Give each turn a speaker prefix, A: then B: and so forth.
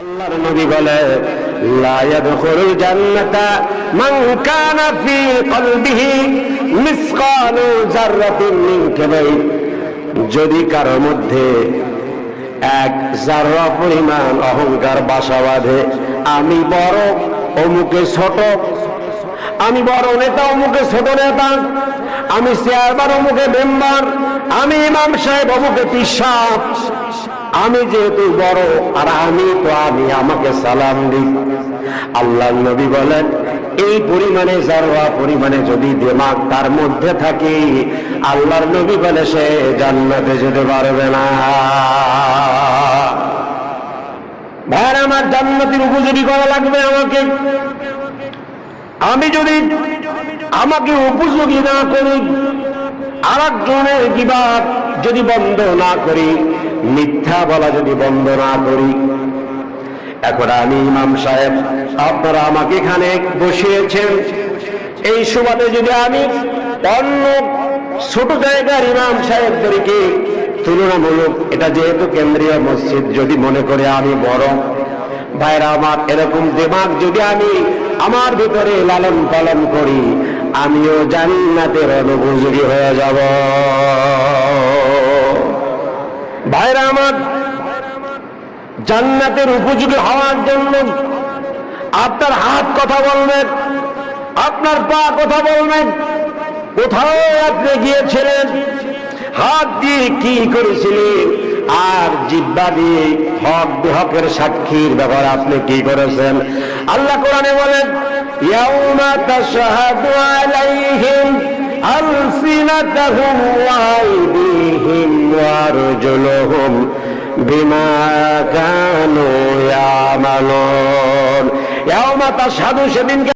A: আল্লাহর নবী বলে, লা ইয়াদখুলুল জান্নাতা মান কানা ফি কলবিহি মিসকালু যাররাতিন মিন কিবাইর যদি কারোর মধ্যে এক জাররা পরিমাণ অহংকার, বাসা বাঁধে, আমি বড়, অমুকে ছোট, আমি বড় নেতা, অমুকে ছোট নেতা, আমি চেয়ারম্যান, অমুকে মেম্বার, আমি ইমাম সাহেব, অমুকে পিসাব। আমি যেহেতু বড়, আর আমি তো আমি, আমাকে সালাম দিই। আল্লাহ নবী বলেন, এই পরিমাণে জাররা পরিমাণে যদি দিমাগ তার মধ্যে থাকে আল্লাহর নবী বলে সে জান্নাতে যেতে পারবে না। ভাইয়ের আমার জান্নাতের উপযোগী করা লাগবে আমাকে। আমি যদি আমাকে উপযোগী না করি আর একজনের বিবাদ যদি বন্ধ না করি, মিথ্যা বলা যদি বন্ধ না করি। এখন আমি ইমাম সাহেব, আপনারা আমাকে এখানে বসিয়েছেন। এই সুবাদে যদি আমি অন্য ছোট জায়গার ইমাম সাহেবদেরকে তুলনামূলক, এটা যেহেতু কেন্দ্রীয় মসজিদ, যদি মনে করে আমি বড়, ভাইরা আমার এরকম দেমাগ যদি আমি আমার ভিতরে লালন পালন করি আমিও জান্নাতের অনুপযোগী হয়ে যাব। ভাইরা আমার, জান্নাতের উপযোগী হওয়ার জন্য আপনার হাত কথা বলবেন, আপনার পা কথা বলবেন কোথাও আপনি গিয়েছিলেন, হাত দিয়ে কি করেছিলেন, আর জিব্বা দিয়ে হক বিহকের সাক্ষীর ব্যাপারে আপনি কি করেছেন? আল্লাহ কোরআনে বলেন আলাইহিম আলসিনাতাহুম ওয়া আইদিহিম ওয়া আরজুলুহুম বিমা কানু ইয়ামালুন ইয়াউমা তাশহাদু সেদিনকে